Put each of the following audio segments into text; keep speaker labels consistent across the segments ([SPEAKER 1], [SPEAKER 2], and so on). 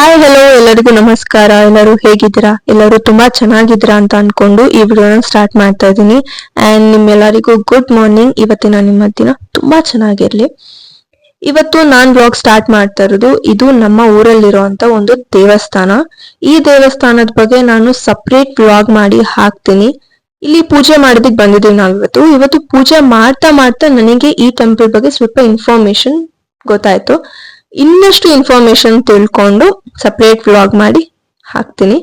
[SPEAKER 1] Hi hello ಎಲ್ಲರಿಗೂ ನಮಸ್ಕಾರ. ಎಲ್ಲರೂ ಹೇಗಿದ್ದೀರಾ? ಎಲ್ಲರೂ ತುಂಬಾ ಚೆನ್ನಾಗಿದ್ದೀರಾ ಅಂತ ಅನ್ಕೊಂಡು ಈ ವಿಡಿಯೋನ ಸ್ಟಾರ್ಟ್ ಮಾಡ್ತಾ ಇದ್ದೀನಿ. ಅಂಡ್ ನಿಮ್ಮೆಲ್ಲರಿಗೂ ಗುಡ್ ಮಾರ್ನಿಂಗ್ ಇವತ್ತಿನ ನಿಮ್ಮ ದಿನ ತುಂಬಾ ಚೆನ್ನಾಗಿರ್ಲಿ. ಇವತ್ತು ನಾನ್ ಬ್ಲಾಗ್ ಸ್ಟಾರ್ಟ್ ಮಾಡ್ತಾ ಇರೋದು, ಇದು ನಮ್ಮ ಊರಲ್ಲಿರುವಂತ ಒಂದು ದೇವಸ್ಥಾನ. ಈ ದೇವಸ್ಥಾನದ ಬಗ್ಗೆ ನಾನು ಸಪ್ರೇಟ್ ಬ್ಲಾಗ್ ಮಾಡಿ ಹಾಕ್ತೀನಿ. ಇಲ್ಲಿ ಪೂಜೆ ಮಾಡೋದಕ್ಕೆ ಬಂದಿದ್ದೀವಿ ನಾವು ಇವತ್ತು. ಇವತ್ತು ಪೂಜೆ ಮಾಡ್ತಾ ಮಾಡ್ತಾ ನನಗೆ ಈ ಟೆಂಪಲ್ ಬಗ್ಗೆ ಸ್ವಲ್ಪ ಇನ್ಫಾರ್ಮೇಶನ್ ಗೊತ್ತಾಯ್ತು. ಇನ್ನಷ್ಟು ಇನ್ಫಾರ್ಮೇಶನ್ ತಿಳ್ಕೊಂಡು ಸಪ್ರೇಟ್ ವ್ಲಾಗ್ ಮಾಡಿ ಹಾಕ್ತೀನಿ.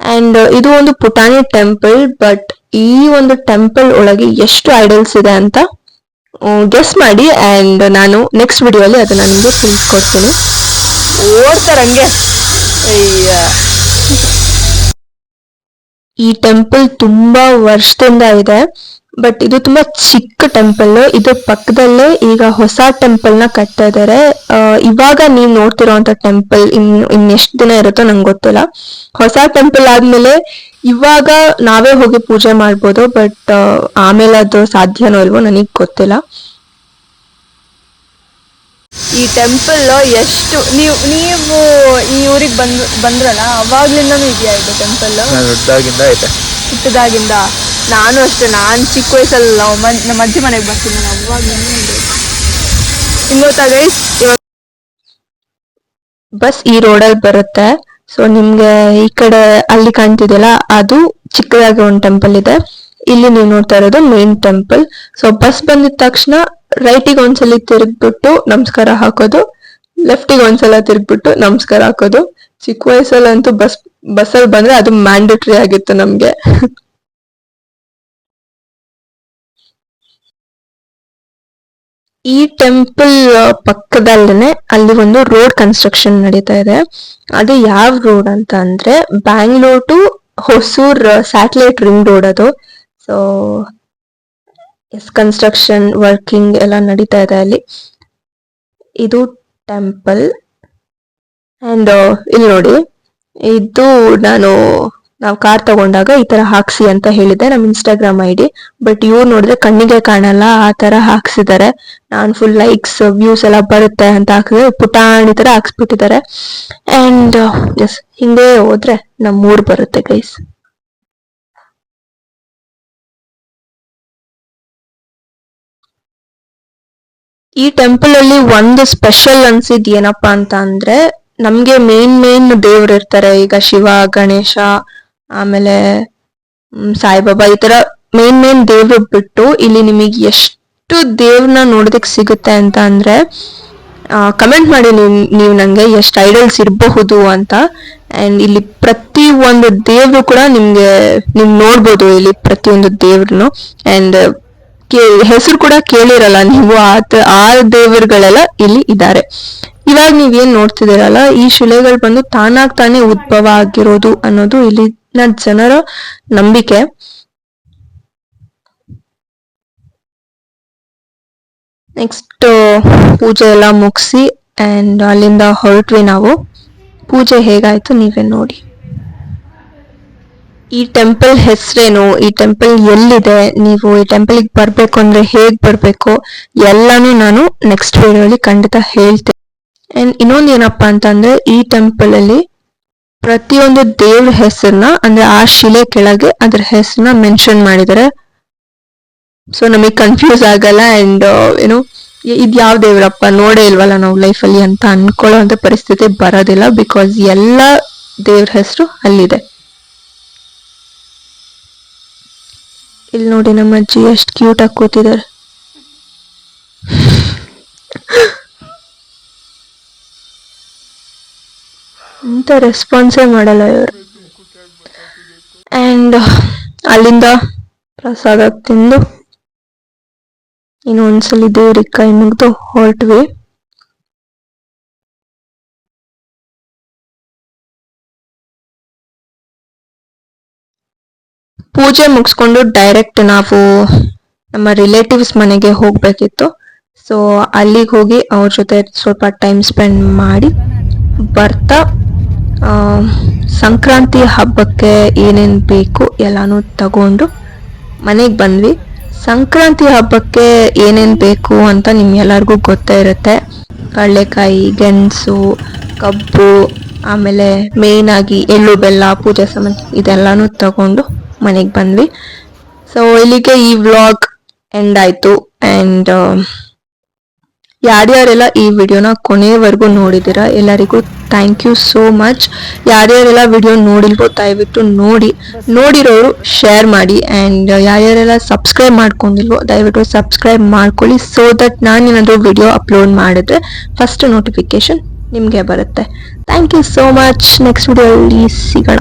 [SPEAKER 1] ಆ್ಯಂಡ್ ಇದು ಒಂದು ಪುಟಾಣಿ ಟೆಂಪಲ್ ಬಟ್ ಈ ಒಂದು ಟೆಂಪಲ್ ಒಳಗೆ ಎಷ್ಟು ಐಡಲ್ಸ್ ಇದೆ ಅಂತ ಗೆಸ್ ಮಾಡಿ. ಆ್ಯಂಡ್ ನಾನು ನೆಕ್ಸ್ಟ್ ವಿಡಿಯೋಲಿ ಅದನ್ನ ನಿಮಗೆ ತಿಳಿಸ್ಕೊಡ್ತೀನಿ. ಓಡ್ತಾರೆ ಹಂಗೆ ಅಯ್ಯ. ಈ ಟೆಂಪಲ್ ತುಂಬಾ ವರ್ಷದಿಂದ ಇದೆ ಬಟ್ ಇದು ತುಂಬಾ ಚಿಕ್ಕ ಟೆಂಪಲ್ ಇದು ಪಕ್ಕದಲ್ಲೇ ಈಗ ಹೊಸ ಟೆಂಪಲ್ನ ಕಟ್ತಾ ಇದಾರೆ. ಇವಾಗ ನೀವ್ ನೋಡ್ತಿರೋಂತ ಟೆಂಪಲ್ ಇನ್ ಇನ್ನೆಷ್ಟ್ ದಿನ ಇರುತ್ತೋ ನಂಗೆ ಗೊತ್ತಿಲ್ಲ. ಹೊಸ ಟೆಂಪಲ್ ಆದ್ಮೇಲೆ ಇವಾಗ ನಾವೇ ಹೋಗಿ ಪೂಜೆ ಮಾಡ್ಬೋದು ಬಟ್ ಆಮೇಲೆ ಅದು ಸಾಧ್ಯನೋ ಇಲ್ವೋ ನನಗ್ ಗೊತ್ತಿಲ್ಲ. ಈ ಟೆಂಪಲ್ ಎಷ್ಟು ನೀವು ನೀವು ಈ ಊರಿಗೆ ಬಂದ್ ಬಂದ್ರಲ್ಲ ಅವಾಗ್ಲಿಂದನೂ ಇದೆಯಾ ಇದು ಟೆಂಪಲ್
[SPEAKER 2] ನಾನು ದೊಡ್ಡದಾಗಿಂದ ಐತೆ.
[SPEAKER 1] ಚಿಕ್ಕದಾಗಿಂದ ನಾನು ಅಷ್ಟೇ ನಾನು ಚಿಕ್ಕ ವಯಸ್ಸಲ್ಲ ನಮ್ಮ ನಮ್ಮ ಅಜ್ಜಿ ಮನೆಗೆ ಬರ್ತೀನಿ ನಾನು ಅವಾಗ್ಲಿಂದ ಇನ್ನು ಗೈಸ್ ಇವಾಗ ಬಸ್ ಈ ರೋಡಲ್ಲಿ ಬರುತ್ತೆ. ಸೊ ನಿಮ್ಗೆ ಈ ಕಡೆ ಅಲ್ಲಿ ಕಾಣ್ತಿದೆಯಲ್ಲ ಅದು ಚಿಕ್ಕದಾಗಿ ಒಂದು ಟೆಂಪಲ್ ಇದೆ. ಇಲ್ಲಿ ನೀವು ನೋಡ್ತಾ ಇರೋದು ಮೇನ್ ಟೆಂಪಲ್ ಸೊ ಬಸ್ ಬಂದಿದ ತಕ್ಷಣ ರೈಟಿಗೆ ಒಂದ್ಸಲಿ ತಿರುಗ್ಬಿಟ್ಟು ನಮಸ್ಕಾರ ಹಾಕೋದು. ಲೆಫ್ಟಿಗೆ ಒಂದ್ಸಲ ತಿರುಗ್ಬಿಟ್ಟು ನಮಸ್ಕಾರ ಹಾಕೋದು. ಚಿಕ್ಕ ವಯಸ್ಸಲ್ಲಂತೂ ಬಸ್ ಬಸ್ಸಲ್ಲಿ ಬಂದ್ರೆ ಅದು ಮ್ಯಾಂಡೇಟರಿ ಆಗಿತ್ತು ನಮ್ಗೆ. ಈ ಟೆಂಪಲ್ ಪಕ್ಕದಲ್ಲೇನೆ ಅಲ್ಲಿ ಒಂದು ರೋಡ್ ಕನ್ಸ್ಟ್ರಕ್ಷನ್ ನಡೀತಾ ಇದೆ. ಅದು ಯಾವ ರೋಡ್ ಅಂತ ಅಂದ್ರೆ Bangalore to Hosur satellite ring road ಅದು. ಸೊ ಎಸ್ ಕನ್ಸ್ಟ್ರಕ್ಷನ್ ವರ್ಕಿಂಗ್ ಎಲ್ಲ ನಡೀತಾ ಇದೆ ಅಲ್ಲಿ. ಇದು ಟೆಂಪಲ್ ಅಂಡ್ ಇಲ್ಲಿ ನೋಡಿ. ಇದು ನಾನು, ನಾವು ಕಾರ್ ತಗೊಂಡಾಗ ಈ ತರ ಹಾಕ್ಸಿ ಅಂತ ಹೇಳಿದೆ ನಮ್ಮ ಇನ್ಸ್ಟಾಗ್ರಾಮ್ ಐ ಡಿ ಬಟ್ ಇವ್ರು ನೋಡಿದ್ರೆ ಕಣ್ಣಿಗೆ ಕಾಣಲ್ಲ, ಆ ತರ ಹಾಕ್ಸಿದ್ದಾರೆ. ನಾನ್ ಫುಲ್ ಲೈಕ್ಸ್ ವ್ಯೂಸ್ ಎಲ್ಲ ಬರುತ್ತೆ ಅಂತ ಹಾಕಿದ್ರೆ ಪುಟಾಣಿ ತರ ಹಾಕ್ಸ್ಬಿಟ್ಟಿದ್ದಾರೆ. ಅಂಡ್ ಎಸ್ ಹಿಂಗೆ ಹೋದ್ರೆ ನಮ್ಮೂರ್ ಬರುತ್ತೆ ಗೈಸ್ ಈ ಟೆಂಪಲ್ ಅಲ್ಲಿ ಒಂದು ಸ್ಪೆಷಲ್ ಅನ್ಸಿದ್ ಏನಪ್ಪಾ ಅಂತ ಅಂದ್ರೆ ನಮ್ಗೆ ಮೇನ್ ಮೇನ್ ದೇವ್ರು ಇರ್ತಾರೆ. ಈಗ ಶಿವ, ಗಣೇಶ, ಆಮೇಲೆ ಸಾಯಿಬಾಬಾ ಈ ತರ ಮೇನ್ ಮೇನ್ ದೇವ್ರು ಬಿಟ್ಟು ಇಲ್ಲಿ ನಿಮಗೆ ಎಷ್ಟು ದೇವ್ರನ್ನ ನೋಡೋದಕ್ಕೆ ಸಿಗುತ್ತೆ ಅಂತ ಅಂದ್ರೆ ಕಮೆಂಟ್ ಮಾಡಿ ನೀವು ನೀವು ನಂಗೆ ಎಷ್ಟು ಐಡಲ್ಸ್ ಇರಬಹುದು ಅಂತ. ಅಂಡ್ ಇಲ್ಲಿ ಪ್ರತಿ ಒಂದು ದೇವ್ರು ಕೂಡ ನಿಮ್ಗೆ ನೀವು ನೋಡ್ಬೋದು ಇಲ್ಲಿ ಪ್ರತಿಯೊಂದು ದೇವ್ರನ್ನು ಅಂಡ್ ಹೆಸರು ಕೂಡ ಕೇಳಿರಲ್ಲ ನೀವು ಆ ಆ ದೇವರುಗಳೆಲ್ಲ ಇಲ್ಲಿ ಇದ್ದಾರೆ. ಇವಾಗ ನೀವೇನ್ ನೋಡ್ತಿದ್ದೀರಲ್ಲ, ಈ ಶಿಲೆಗಳು ಬಂದು ತಾನಾಗ್ ತಾನೇ ಉದ್ಭವ ಆಗಿರೋದು ಅನ್ನೋದು ಇಲ್ಲಿನ ಜನರ ನಂಬಿಕೆ. ನೆಕ್ಸ್ಟ್ ಪೂಜೆ ಎಲ್ಲ ಮುಗಿಸಿ ಅಂಡ್ ಅಲ್ಲಿಂದ ಹೊರಟ್ವಿ ನಾವು. ಪೂಜೆ ಹೇಗಾಯ್ತು ನೀವೇ ನೋಡಿ. ಈ ಟೆಂಪಲ್ ಹೆಸರೇನು? ಈ ಟೆಂಪಲ್ ಎಲ್ಲಿದೆ? ನೀವು ಈ ಟೆಂಪಲ್ಗೆ ಬರಬೇಕು ಅಂದ್ರೆ ಹೇಗೆ ಬರಬೇಕು? ಎಲ್ಲಾನು ನಾನು ನೆಕ್ಸ್ಟ್ ವಿಡಿಯೋಲಿ ಖಂಡಿತ ಹೇಳ್ತೇನೆ. ಅಂಡ್ ಇನ್ನೊಂದು ಏನಪ್ಪಾ ಅಂತಂದ್ರೆ, ಈ ಟೆಂಪಲ್ ಅಲ್ಲಿ ಪ್ರತಿಯೊಂದು ದೇವ್ರ ಹೆಸರನ್ನ, ಅಂದ್ರೆ ಆ ಶಿಲೆ ಕೆಳಗೆ ಅದ್ರ ಹೆಸರನ್ನ ಮೆನ್ಷನ್ ಮಾಡಿದ್ದಾರೆ. ಸೊ ನಮಗೆ ಕನ್ಫ್ಯೂಸ್ ಆಗಲ್ಲ ಅಂಡ್ ಏನು ಇದು ಯಾವ ದೇವರಪ್ಪ? ನೋಡೇ ಇಲ್ವಲ್ಲ ನಾವು ಲೈಫಲ್ಲಿ ಅಂತ ಅನ್ಕೊಳ್ಳೋ ಅಂತ ಪರಿಸ್ಥಿತಿ ಬರೋದಿಲ್ಲ ಬಿಕಾಸ್ ಎಲ್ಲ ದೇವ್ರ ಹೆಸರು ಅಲ್ಲಿದೆ. ಇಲ್ಲಿ ನೋಡಿ ನಮ್ಮ ಅಜ್ಜಿ ಎಷ್ಟು ಕ್ಯೂಟ್ ಆಗಿ ಕೂತಿದ್ದಾರೆ. ಅಂತ ರೆಸ್ಪಾನ್ಸೇ ಮಾಡಲ್ಲ ಇವರು. ಅಂಡ್ ಅಲ್ಲಿಂದ ಪ್ರಸಾದ ತಿಂದು, ಇನ್ನು ಒಂದ್ಸಲಿ ದೇವ್ರಿಗೆ ಕೈ ಮುಗ್ದು ಹೊರಟ್ವಿ. ಪೂಜೆ ಮುಗಿಸ್ಕೊಂಡು ಡೈರೆಕ್ಟ್ ನಾವು ನಮ್ಮ ರಿಲೇಟಿವ್ಸ್ ಮನೆಗೆ ಹೋಗಬೇಕಿತ್ತು. ಸೊ ಅಲ್ಲಿಗೆ ಹೋಗಿ ಅವ್ರ ಜೊತೆ ಸ್ವಲ್ಪ ಟೈಮ್ ಸ್ಪೆಂಡ್ ಮಾಡಿ ಬರ್ತಾ ಸಂಕ್ರಾಂತಿ ಹಬ್ಬಕ್ಕೆ ಏನೇನು ಬೇಕು ಎಲ್ಲನೂ ತಗೊಂಡು ಮನೆಗೆ ಬಂದ್ವಿ. ಸಂಕ್ರಾಂತಿ ಹಬ್ಬಕ್ಕೆ ಏನೇನು ಬೇಕು ಅಂತ ನಿಮ್ಗೆಲ್ಲರಿಗೂ ಗೊತ್ತೇ ಇರುತ್ತೆ. ಕಡಲೆಕಾಯಿ ಗೆಣಸು, ಕಬ್ಬು, ಆಮೇಲೆ ಮೇಯ್ನಾಗಿ ಎಳ್ಳು, ಬೆಲ್ಲ, ಪೂಜೆ ಸಾಮಾನು ಇದೆಲ್ಲನೂ ತಗೊಂಡು ಮನೆಗೆ ಬಂದ್ವಿ. ಸೊ ಇಲ್ಲಿಗೆ ಈ ವ್ಲಾಗ್ ಎಂಡ್ ಆಯ್ತು. ಅಂಡ್ ಯಾರ್ಯಾರೆಲ್ಲ ಈ ವಿಡಿಯೋನ ಕೊನೆಯವರೆಗೂ ನೋಡಿದ್ದೀರಾ, ಎಲ್ಲರಿಗೂ ಥ್ಯಾಂಕ್ ಯು ಸೋ ಮಚ್ ಯಾರ್ಯಾರೆಲ್ಲ ವಿಡಿಯೋ ನೋಡಿಲ್ವೋ, ದಯವಿಟ್ಟು ನೋಡಿ. ನೋಡಿರೋರು ಶೇರ್ ಮಾಡಿ. ಆ್ಯಂಡ್ ಯಾರ್ಯಾರೆಲ್ಲ ಸಬ್ಸ್ಕ್ರೈಬ್ ಮಾಡ್ಕೊಂಡಿಲ್ವೋ, ದಯವಿಟ್ಟು ಸಬ್ಸ್ಕ್ರೈಬ್ ಮಾಡ್ಕೊಳ್ಳಿ ಸೊ ದಟ್ ನಾನು ಏನಾದರೂ ವಿಡಿಯೋ ಅಪ್ಲೋಡ್ ಮಾಡಿದ್ರೆ ಫಸ್ಟ್ ನೋಟಿಫಿಕೇಶನ್ ನಿಮಗೆ ಬರುತ್ತೆ. Thank you so much next ವಿಡಿಯೋಲ್ಲಿ ಸಿಗೋಣ.